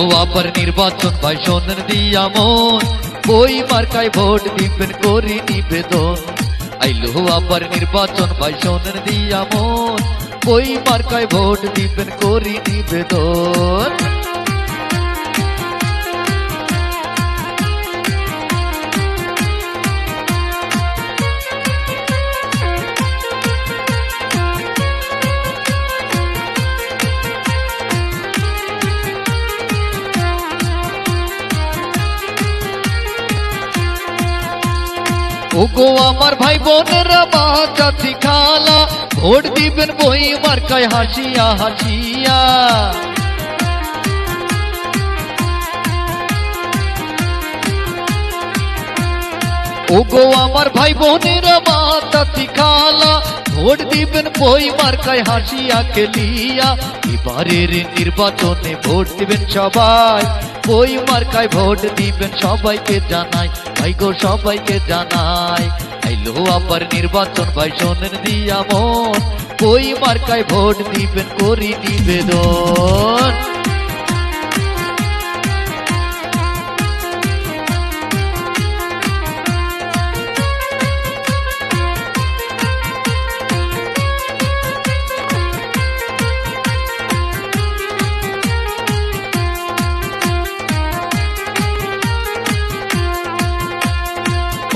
আবার নির্বাচন ভাই সোনার দিয়া মন। ওই মার্কায় ভোট দিবেন, করি নিবেদন। আইলো আবার নির্বাচন ভাই সোনার দিয়া মন। ওই মার্কায় ভোট দিবেন, করি নিবেদন। ওগো আমার ভাই বোনেরা মা চাচি খালা ভোট দিবেন বই মার্কায় হাসিয়া হাসিয়া। ওগো আমার ভাই বোনেরা মা চাচি খালা ভোট দিবেন বই মার্কায় হাসিয়া কেলিয়া এবারের নির্বাচনে ভোট দিবেন সবাই বই মার্কায় ভোট দিবেন সবাইকে জানাই, ভাই গো সবাইকে জানাই। আইলো আবার নির্বাচন, ভাই শোনেন দিয়া মন বই মার্কায় ভোট দিবেন করি নিবেদন।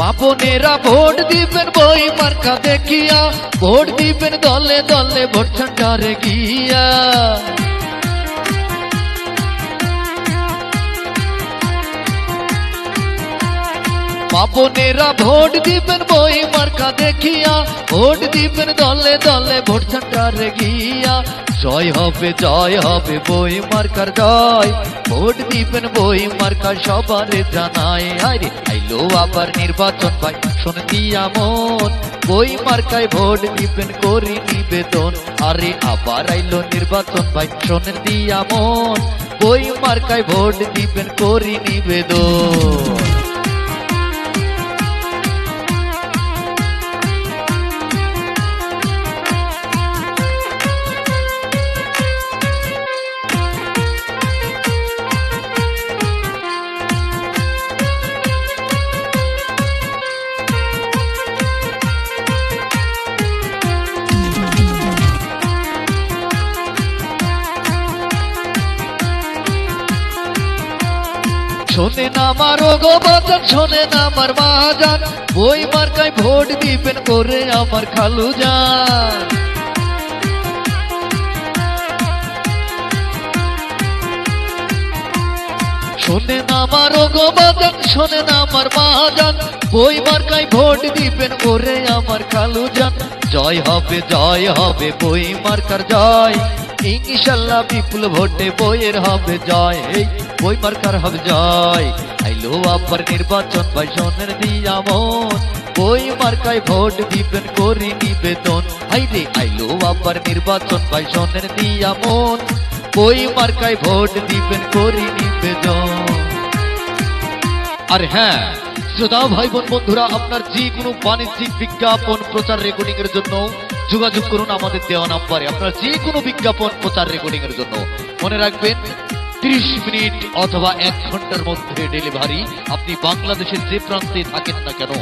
বাপনেরা ভোট দিবেন বই মার্কা দেখিয়া। ভোট দিবেন দলে দলে ভোট ঠান্ডারে গিয়া। বাপনেরা ভোট দিবেন বই মার্কা দেখিয়া। ভোট দিবেন দলে দলে ভোট ঠান্ডারে গিয়া। জয় হবে জয় হবে বই মার্কার জয়। ভোট দিবেন বই মার্কা সবারে জানায় আরে আইলো আবার নির্বাচন ভাই, শোন দিয়া মন। বই মার্কায় ভোট দিবেন করি নিবেদন। আরে আবার আইলো নির্বাচন ভাই, শোন দিয়া মন। বই মার্কায় ভোট দিবেন করি নিবেদন। শোনেন আমার গো বাজান শোনেন আমার মাজান বই মার্কায় ভোট দিবেন করে আমার খালু যান। শোনেন আমার গো বাজান শোনেন আমার মাজান বই মার্কায় ভোট দিবেন করে আমার খালু যান জয় হবে জয় হবে, বই মার্কার জয়। ইনশাল্লাহ বিপুল ভোটে বইয়ের হবে জয়। এই বই মার্কার হবে জয়। আইলো আবার নির্বাচন ভাই শোনেন দিয়া মন বই মার্কায় ভোট দিবেন করি নিবেদন। আইরে আইলো আবার নির্বাচন ভাই শোনেন দিয়া মন বই মার্কায় ভোট দিবেন করি নিবেদন। আর হ্যাঁ শ্রোতা ভাই বোন বন্ধুরা, আপনার যে কোনো বাণিজ্যিক বিজ্ঞাপন প্রচার রেকর্ডিং এর জন্য যোগাযোগ করুন আমাদের দেওয়া নাম্বারে। আপনার যে কোনো বিজ্ঞাপন প্রচার রেকর্ডিং এর জন্য। মনে রাখবেন, ত্রিশ মিনিট অথবা এক ঘণ্টার মধ্যে ডেলিভারি। আপনি বাংলাদেশের যে প্রান্তে থাকেন না কেন